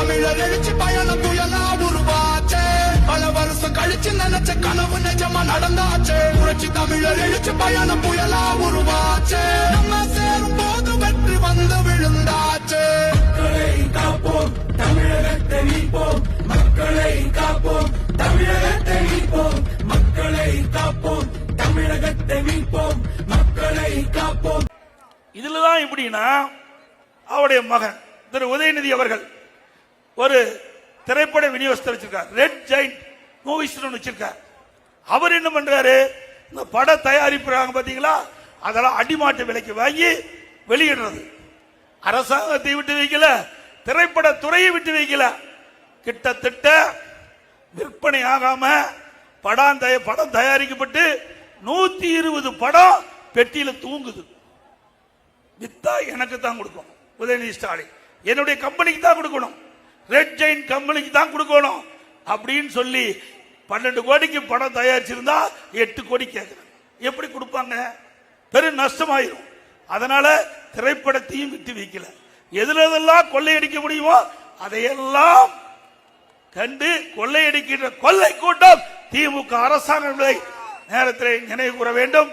தமிழர் எழுச்சி பயணம் துயலா உருவாச்சே. பல வருஷம் கழிச்சு நினைச்ச கனவு நிஜமா நடந்தாச்சே. புரட்சி தமிழர் எழுச்சி பயணம் புயலா உருவாச்சே. நம்ம சேரும் போது வெற்றி வந்து விழுந்தாச்சே. மக்களை காப்போம் தமிழகத்தை மீட்போம். மக்களை காப்போம் தமிழகத்தை மீட்போம். மக்களை காப்போம் தமிழகத்தை மீட்போம். மக்களை காப்போம். இதுலதான் எப்படின்னா அவருடைய மகன் திரு உதயநிதி அவர்கள் ஒரு திரைப்பட விநியோகத்தை வச்சிருக்கார். ரெட் ஜெயிண்ட் மூவிஸ் வச்சிருக்கார். அவர் என்ன பண்றாரு? இந்த பட தயாரிப்புறாங்க பாத்தீங்களா? அதெல்லாம் அடிமாட்டு விலைக்கு வாங்கி வெளியிடுறது. அரசாங்கத்தை விட்டு வைக்கல திரைப்பட துறையை விட்டு வைக்கல. கிட்டத்தட்ட விற்பனை ஆகாம படம் படம் தயாரிக்கப்பட்டு நூத்தி இருபது படம் பெட்டியில தூங்குது. வித்தா எனக்கு தான் கொடுக்கணும். உதயநிதி ஸ்டாலின். என்னுடைய கம்பெனிக்கு தான் கொடுக்கணும். ரெட் ஜெயின் கம்பெனிக்கு தான் கொடுக்கணும். அப்படின்னு சொல்லி பன்னெண்டு கோடிக்கு படம் தயாரிச்சிருந்தா எட்டு கோடி கேட்கறாங்க எப்படி கொடுப்பாங்க? பெரும் நஷ்டமாயிரும். அதனால திரைப்படத்தையும் விட்டு வைக்கல. எதுல எதெல்லாம் கொள்ளையடிக்க முடியுமோ அதையெல்லாம் கண்டு கொள்ளையடிக்கின்ற கொள்ளை கூட்டம் திமுக அரசாங்கங்களை நேரத்தில் நினைவு கூற வேண்டும்.